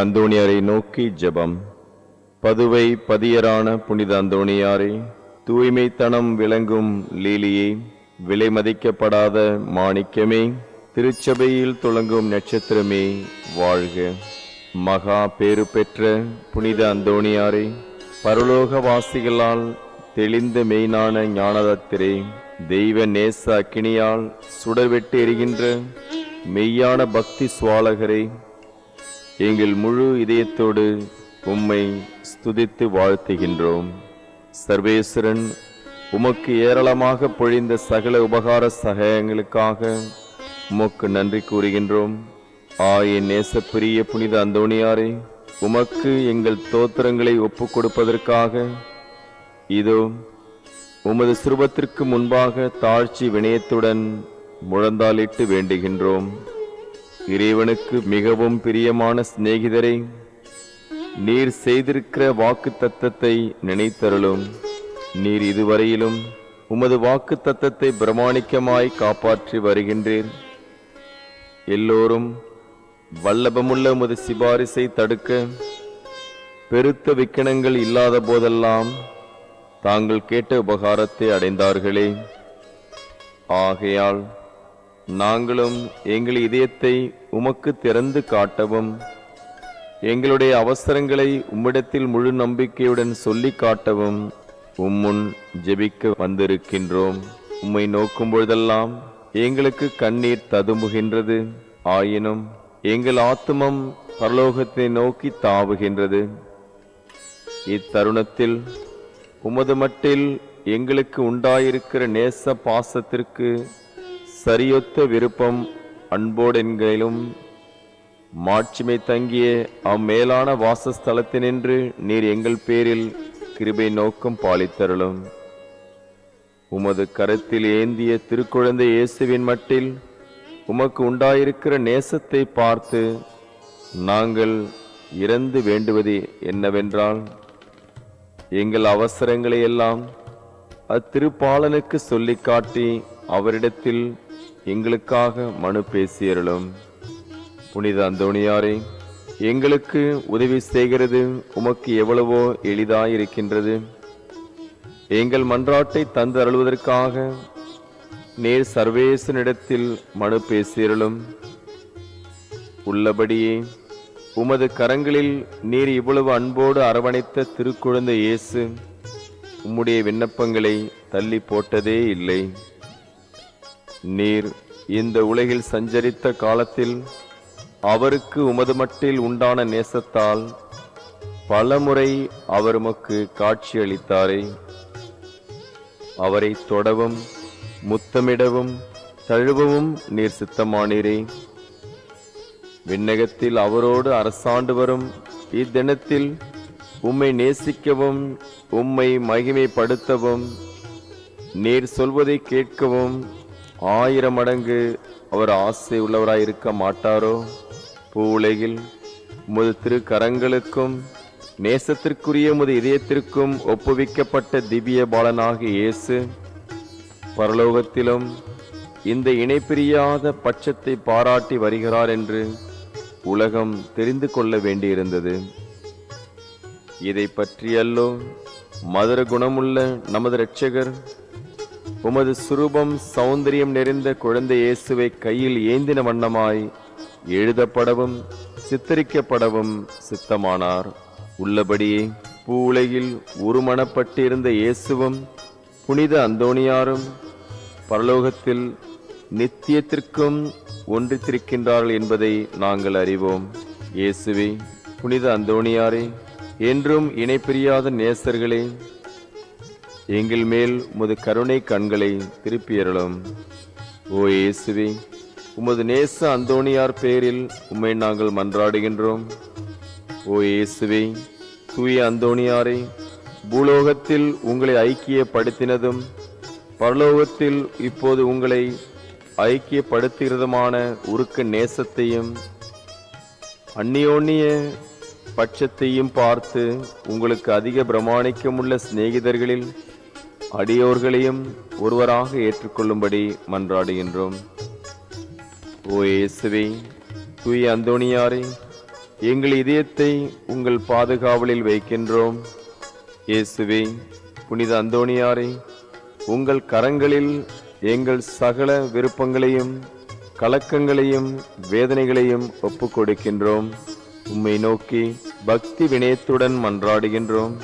அந்தோணியாரை நோக்கி ஜெபம். பதுவை பதியரான புனித அந்தோணியாரே தூய்மைத்தனம் விளங்கும் லீலியே விலை மதிக்கப்படாத மாணிக்கமே திருச்சபையில் துளங்கும் நட்சத்திரமே வாழ்க. மகா பேறு பெற்ற புனித அந்தோணியாரே பரலோகவாசிகளால் தெளிந்த மெய்னான ஞானதத்திரே தெய்வ நேச அக்கினியால் சுடர்வெட்டு எரிகின்ற மெய்யான பக்தி சுவாலகரே எங்கள் முழு இதயத்தோடு உம்மை ஸ்துதித்து வாழ்த்துகின்றோம். சர்வேஸ்வரன் உமக்கு ஏராளமாக பொழிந்த சகல உபகார சகாயங்களுக்காக உமக்கு நன்றி கூறுகின்றோம். ஆயின் நேசப்பிரிய புனித அந்தோணியாரே உமக்கு எங்கள் தோத்திரங்களை ஒப்பு கொடுப்பதற்காக இதோ உமது சிறுபத்திற்கு முன்பாக தாழ்ச்சி வினயத்துடன் முழந்தாளிட்டு வேண்டுகின்றோம். இறைவனுக்கு மிகவும் பிரியமான சிநேகிதரை நீர் செய்திருக்கிற வாக்கு தத்தத்தை நினைத்தருளும். நீர் இதுவரையிலும் உமது வாக்கு தத்தத்தை பிரமாணிக்கமாய் காப்பாற்றி வருகின்றீர். எல்லோரும் வல்லபமுள்ள உமது சிபாரிசை தடுக்க பெருத்த விக்கணங்கள் இல்லாத போதெல்லாம் தாங்கள் கேட்ட உபகாரத்தை அடைந்தார்களே. ஆகையால் நாங்களும் எங்கள் இதயத்தை உமக்கு திறந்து காட்டவும் எங்களுடைய அவசரங்களை உம்மிடத்தில் முழு நம்பிக்கையுடன் சொல்லி காட்டவும் உம்முன் ஜெபிக்க வந்திருக்கின்றோம். உம்மை நோக்கும் பொழுதெல்லாம் எங்களுக்கு கண்ணீர் ததும்புகின்றது. ஆயினும் எங்கள் ஆத்துமம் பரலோகத்தை நோக்கி தாவுகின்றது. இத்தருணத்தில் உமது மட்டில் எங்களுக்கு உண்டாயிருக்கிற நேச பாசத்திற்கு சரியொத்த விருப்பம் அன்போடென்களிலும் மாட்சிமை தங்கிய அம்மேலான வாசஸ்தலத்தினின்று நீர் எங்கள் பேரில் கிருபை நோக்கம் பாலித்தருளும். உமது கரத்தில் ஏந்திய திருக்குழந்தை இயேசுவின் மட்டில் உமக்கு உண்டாயிருக்கிற நேசத்தை பார்த்து நாங்கள் இறந்து வேண்டுவது என்னவென்றால் எங்கள் அவசரங்களை எல்லாம் அத்திருப்பாளனுக்கு சொல்லிக் காட்டி அவரிடத்தில் எங்களுக்காக மனு பேசியருளும். புனித அந்தோணியாரே எங்களுக்கு உதவி செய்கிறது உமக்கு எவ்வளவோ எளிதாயிருக்கின்றது. எங்கள் மன்றாட்டை தந்து அருள்வதற்காக நேர் சர்வேசனிடத்தில் மனு பேசியருளும். உள்ளபடியே உமது கரங்களில் நீர் இவ்வளவு அன்போடு அரவணைத்த திருக்குழந்தை இயேசு உம்முடைய விண்ணப்பங்களை தள்ளி போட்டதே இல்லை. நீர் இந்த உலகில் சஞ்சரித்த காலத்தில் அவருக்கு உமது மட்டில் உண்டான நேசத்தால் பலமுறை அவர் உமக்கு காட்சியளித்தாரே அவரை தொடவும் முத்தமிடவும் தழுவவும் நீர் சித்தமானீரே. விண்ணகத்தில் அவரோடு அரசாண்டு வரும் இத்தினத்தில் உம்மை நேசிக்கவும் உம்மை மகிமைப்படுத்தவும் நீர் சொல்வதை கேட்கவும் ஆயிரம் மடங்கு அவர் ஆசை உள்ளவராய் இருக்க மாட்டாரோ? பூவுலகில் உமது திருக்கரங்களுக்கும் நேசத்திற்குரிய உமது இதயத்திற்கும் ஒப்புவிக்கப்பட்ட திவ்ய பாலனாக இயேசு பரலோகத்திலும் இந்த இணைப்பிரியாத பட்சத்தை பாராட்டி வருகிறார் என்று உலகம் தெரிந்து கொள்ள வேண்டியிருந்தது. இதை பற்றியல்லோ மதுர குணமுள்ள நமது இரட்சகர் உமது சுரூபம் சௌந்தரியம் நிறைந்த குழந்தை இயேசுவை கையில் ஏந்தின வண்ணமாய் எழுதப்படவும் சித்தரிக்கப்படவும் சித்தமானார். உள்ளபடியே பூவுலகில் உருமணப்பட்டிருந்த இயேசுவும் புனித அந்தோணியாரும் பரலோகத்தில் நித்தியத்திற்கும் ஒன்றித்திருக்கின்றார்கள் என்பதை நாங்கள் அறிவோம். இயேசுவே புனித அந்தோணியாரே என்றும் இணைப்பிரியாத நேசர்களே எங்கள் மேல் உமது கருணை கண்களை திருப்பியறலும் ஓ இயேசுவே உமது நேச அந்தோணியார் பெயரில் உம்மை நாங்கள் மன்றாடுகின்றோம். ஓ இயேசுவே தூய அந்தோணியாரை பூலோகத்தில் உங்களை ஐக்கியப்படுத்தினதும் பரலோகத்தில் இப்போது உங்களை ஐக்கியப்படுத்துகிறதுமான உருக்க நேசத்தையும் அந்நியோன்னிய பட்சத்தையும் பார்த்து உங்களுக்கு அதிக பிரமாணிக்கமுள்ள சிநேகிதர்களில் அடியோர்களையும் ஒருவராக ஏற்றுக்கொள்ளும்படி மன்றாடுகின்றோம். ஓ இயேசுவே தூய அந்தோணியாரே எங்கள் இதயத்தை உங்கள் பாதுகாவலில் வைக்கின்றோம். இயேசுவே புனித அந்தோணியாரே உங்கள் கரங்களில் எங்கள் சகல விருப்பங்களையும் கலக்கங்களையும் வேதனைகளையும் ஒப்புக்கொடுக்கின்றோம். உம்மை நோக்கி பக்தி வினயத்துடன் மன்றாடுகின்றோம்.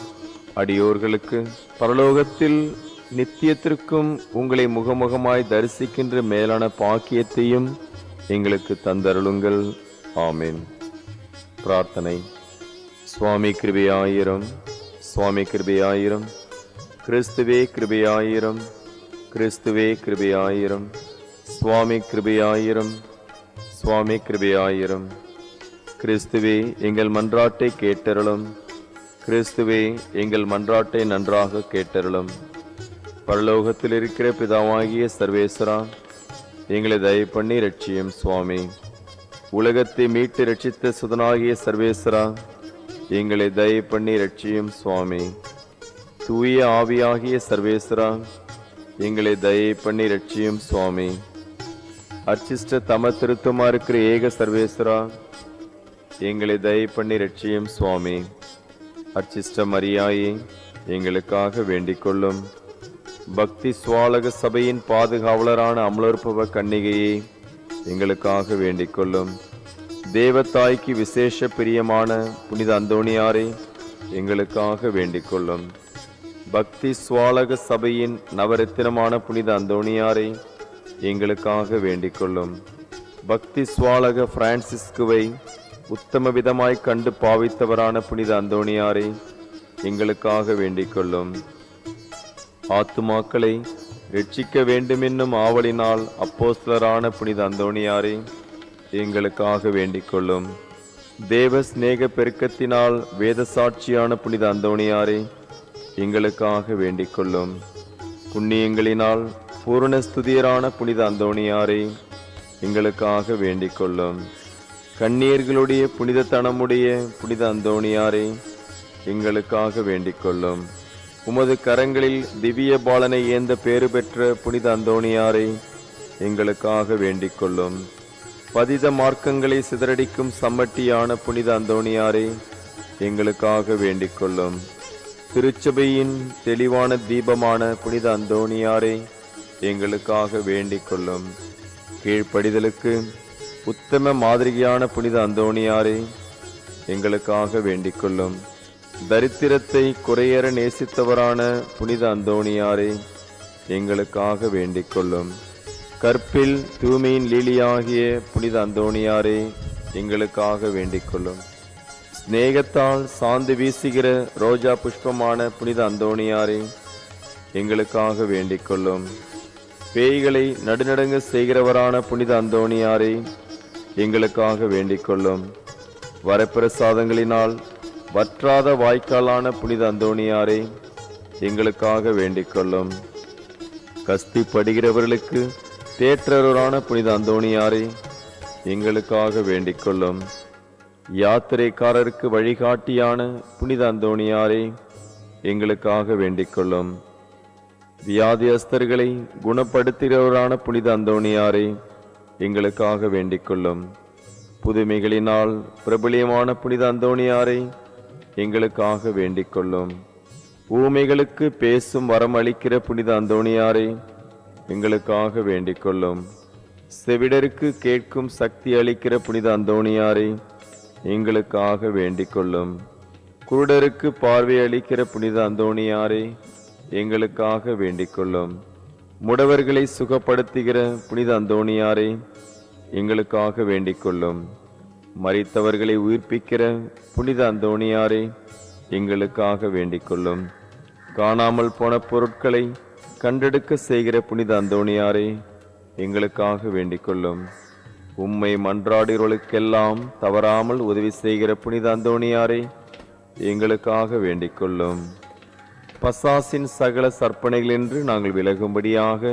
அடியோர்களுக்கு பரலோகத்தில் நித்தியத்திற்கும் உங்களை முகமுகமாய் தரிசிக்கின்ற மேலான பாக்கியத்தையும் எங்களுக்கு தந்தருளுங்கள். ஆமேன். பிரார்த்தனை. சுவாமி கிருபையாயிரம். சுவாமி கிருபையாயிரம். கிறிஸ்துவே கிருபையாயிரம். கிறிஸ்துவே கிருபையாயிரம். சுவாமி கிருபையாயிரம். சுவாமி கிருபையாயிரம். கிறிஸ்துவே எங்கள் மன்றாட்டை கேட்டருளும். கிறிஸ்துவே எங்கள் மன்றாட்டை நன்றாக கேட்டருளும். பரலோகத்தில் இருக்கிற பிதாவாகிய சர்வேஸ்வரா எங்களை தயவு பண்ணி ரட்சியும் சுவாமி. உலகத்தை மீட்டு ரட்சித்த சுதனாகிய சர்வேஸ்வரா எங்களை தயவு பண்ணி ரட்சியும் சுவாமி. தூய ஆவியாகிய சர்வேஸ்வரா எங்களை தயவு பண்ணி ரட்சியும் சுவாமி. அர்ச்சிஷ்ட தம திருத்தமாக இருக்கிற ஏக சர்வேஸ்வரா எங்களை தயவு பண்ணி ரட்சியும் சுவாமி. அர்ச்சிஷ்ட மரியாயே எங்களுக்காக வேண்டிக் கொள்ளும் பக்தி சுவாலக சபையின் பாதுகாவலரான அமலோற்பவ கன்னிகையே எங்களுக்காக வேண்டிக் கொள்ளும் தேவத்தாய்க்கு விசேஷ பிரியமான புனித அந்தோணியாரே எங்களுக்காக வேண்டிக் கொள்ளும் பக்தி சுவாலக சபையின் நவரத்தினமான புனித அந்தோணியாரை எங்களுக்காக வேண்டிக் கொள்ளும் பக்தி சுவாலக பிரான்சிஸ்குவை உத்தம விதமாய் கண்டு பாவித்தவரான புனித அந்தோணியாரை எங்களுக்காக வேண்டிக் கொள்ளும் ஆத்துமாக்களை ரட்சிக்க வேண்டுமென்னும் ஆவலினால் அப்போஸ்தலரான புனித அந்தோணியாரை எங்களுக்காக வேண்டிக் கொள்ளும் தேவ சிநேக பெருக்கத்தினால் வேத சாட்சியான புனித அந்தோணியாரை எங்களுக்காக வேண்டிக் கொள்ளும் புண்ணியங்களினால் பூரணஸ்துதியரான புனித அந்தோணியாரை எங்களுக்காக வேண்டிக் கொள்ளும் கண்ணீர்களுடைய புனிதத்தனமுடைய புனித அந்தோணியாரே எங்களுக்காக வேண்டிக் கொள்ளும் உமது கரங்களில் திவ்ய பாலனை ஏந்த பேறு பெற்ற புனித அந்தோணியாரை எங்களுக்காக வேண்டிக் கொள்ளும் பதித மார்க்கங்களை சிதறடிக்கும் சம்மட்டியான புனித அந்தோணியாரே எங்களுக்காக வேண்டிக் கொள்ளும் திருச்சபையின் தெளிவான தீபமான புனித அந்தோணியாரே எங்களுக்காக வேண்டிக் கொள்ளும் கீழ்ப்படிதலுக்கு உத்தம மாதிரியான புனித அந்தோணியாரே எங்களுக்காக வேண்டிக் கொள்ளும் தரித்திரத்தை குறையற நேசித்தவரான புனித அந்தோணியாரே எங்களுக்காக வேண்டிக் கொள்ளும் கற்பில் தூய்மையின் லீலியாகிய புனித அந்தோணியாரே எங்களுக்காக வேண்டிக் கொள்ளும் சிநேகத்தால் சாந்து வீசுகிற ரோஜா புஷ்பமான புனித அந்தோணியாரே எங்களுக்காக வேண்டிக் கொள்ளும் பேய்களை நடுநடுங்க செய்கிறவரான புனித அந்தோணியாரே எங்களுக்காக வேண்டிக் கொள்ளும் வரப்பிரசாதங்களினால் வற்றாத வாய்க்காலான புனித அந்தோணியாரே எங்களுக்காக வேண்டிக் கொள்ளும் கஸ்திப்படுகிறவர்களுக்கு தேற்றரரான புனித அந்தோணியாரே எங்களுக்காக வேண்டிக் கொள்ளும் யாத்திரைக்காரருக்கு வழிகாட்டியான புனித அந்தோணியாரே எங்களுக்காக வேண்டிக் கொள்ளும் வியாதியஸ்தர்களை குணப்படுத்துகிறவரான புனித அந்தோணியாரே எங்களுக்காக வேண்டிக் கொள்ளும் புதுமைகளினால் பிரபலியமான புனித அந்தோணியாரை எங்களுக்காக வேண்டிக் கொள்ளும் ஊமைகளுக்கு பேசும் வரம் அளிக்கிற புனித அந்தோணியாரை எங்களுக்காக வேண்டிக் கொள்ளும் செவிடருக்கு கேட்கும் சக்தி அளிக்கிற புனித அந்தோணியாரை எங்களுக்காக வேண்டிக் கொள்ளும் குருடருக்கு பார்வை அளிக்கிற புனித அந்தோணியாரை எங்களுக்காக வேண்டிக் கொள்ளும் முடவர்களை சுகப்படுத்துகிற புனித அந்தோணியாரே எங்களுக்காக வேண்டிக் கொள்ளும் மறித்தவர்களை உயிர்ப்பிக்கிற புனித அந்தோணியாரே எங்களுக்காக வேண்டிக் கொள்ளும் காணாமல் போன பொருட்களை கண்டெடுக்க செய்கிற புனித அந்தோணியாரே எங்களுக்காக வேண்டிக் கொள்ளும் உம்மை மன்றாடுகிறவர்களுக்கெல்லாம் தவறாமல் உதவி செய்கிற புனித அந்தோணியாரே எங்களுக்காக வேண்டிக் கொள்ளும் பசாசின் சகல சற்பனைகளின்று நாங்கள் விலகும்படியாக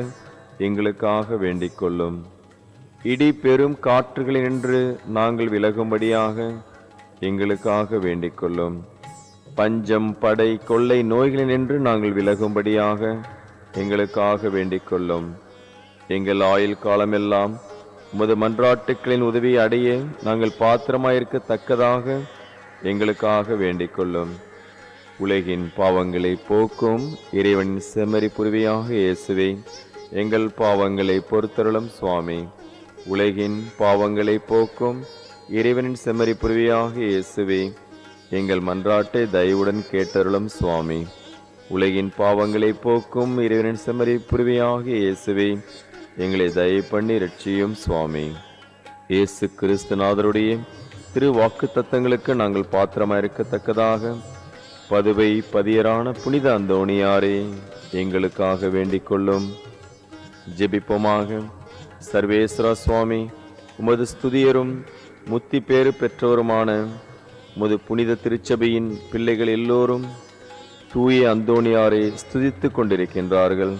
எங்களுக்காக வேண்டிக் கொள்ளும் இடி பெரும் காற்றுகளினின்று நாங்கள் விலகும்படியாக எங்களுக்காக வேண்டிக் கொள்ளும் பஞ்சம் படை கொள்ளை நோய்களினின்று நாங்கள் விலகும்படியாக எங்களுக்காக வேண்டிக் கொள்ளும் எங்கள் ஆயுள் காலமெல்லாம் உமது மன்றாட்டுக்களின் உதவியை அடைய நாங்கள் பாத்திரமாயிருக்கத்தக்கதாக எங்களுக்காக வேண்டிக் கொள்ளும் உலகின் பாவங்களை போக்கும் இறைவனின் செம்மறி புரிவியாக இயேசுவே எங்கள் பாவங்களை பொறுத்தருளும் சுவாமி. உலகின் பாவங்களை போக்கும் இறைவனின் செம்மறி புரிவியாக இயேசுவே எங்கள் மன்றாட்டை தயவுடன் கேட்டருளும் சுவாமி. உலகின் பாவங்களை போக்கும் இறைவனின் செம்மறி புரிவியாக இயேசுவே எங்களை தயவு பண்ணி ரட்சியும் சுவாமி. இயேசு கிறிஸ்துநாதருடைய திரு வாக்கு தத்தங்களுக்கு நாங்கள் பாத்திரமாயிருக்கத்தக்கதாக பதுவை பதியரான புனித அந்தோணியாரே எங்களுக்காக வேண்டிக் கொள்ளும். ஜெபிப்போமாக. சர்வேஸ்வரா சுவாமி உமது ஸ்துதியரும் முத்தி பேறு பெற்றோருமான உமது புனித திருச்சபையின் பிள்ளைகள் எல்லோரும் தூய அந்தோணியாரை ஸ்துதித்து கொண்டிருக்கின்றார்கள்.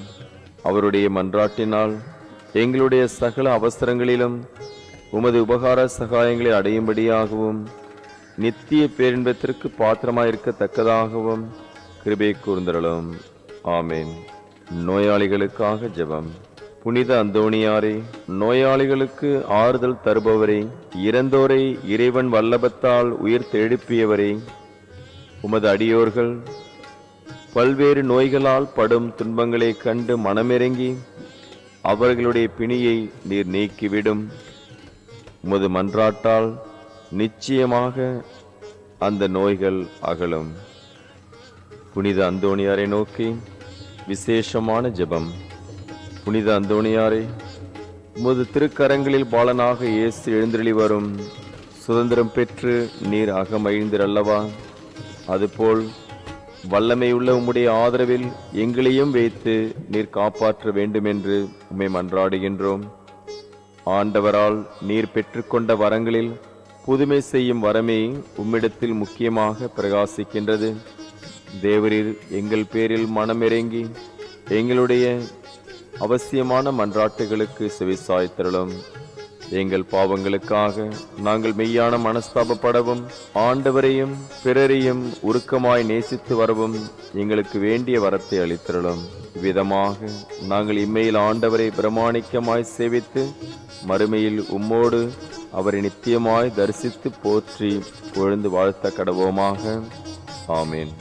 அவருடைய மன்றாட்டினால் எங்களுடைய சகல அவசரங்களிலும் உமது உபகார சகாயங்களை அடையும்படியாகவும் நித்திய பேரின்பத்திற்கு பாத்திரமாயிருக்கத்தக்கதாகவும் கிருபை கூர்ந்தரலும் ஆமேன். நோயாளிகளுக்காக ஜெபம். புனித அந்தோணியாரே நோயாளிகளுக்கு ஆறுதல் தருபவரே இறந்தோரை இறைவன் வல்லபத்தால் உயிர் தெழுப்பியவரே உமது அடியோர்கள் பல்வேறு நோய்களால் படும் துன்பங்களை கண்டு மனமிறங்கி அவர்களுடைய பிணியை நீர் நீக்கிவிடும். உமது மன்றாட்டால் நிச்சயமாக அந்த நோய்கள் அகலும். புனித அந்தோணியாரை நோக்கி விசேஷமான ஜெபம். புனித அந்தோணியாரே உமது திருக்கரங்களில் பாலனாக இயேசு எழுந்தெழி வரும். சுதந்திரம் பெற்று நீர் அகமகிழ்ந்திரல்லவா அதுபோல் வல்லமையுள்ள உம்முடைய ஆதரவில் எங்களையும் வைத்து நீர் காப்பாற்ற வேண்டுமென்று உம்மை மன்றாடுகின்றோம். ஆண்டவரால் நீர் பெற்றுக்கொண்ட வரங்களில் புதுமை செய்யும் வரமே உம்மிடத்தில் முக்கியமாக பிரகாசிக்கின்றது. தேவரீர் எங்கள் பேரில் மனமிறங்கி எங்களுடைய அவசியமான மன்றாட்டுகளுக்கு செவிசாய்த்திரளும். எங்கள் பாவங்களுக்காக நாங்கள் மெய்யான மனஸ்தாபப்படவும் ஆண்டவரையும் பிறரையும் உருக்கமாய் நேசித்து வரவும் எங்களுக்கு வேண்டிய வரத்தை அளித்தருளும். விதமாக நாங்கள் இம்மையில் ஆண்டவரை பிரமாணிக்கமாய் சேவித்து மறுமையில் உம்மோடு அவரை நித்தியமாய் தரிசித்து போற்றி பொழுந்து வாழ்த்த கடவோமாக. ஆமேன்.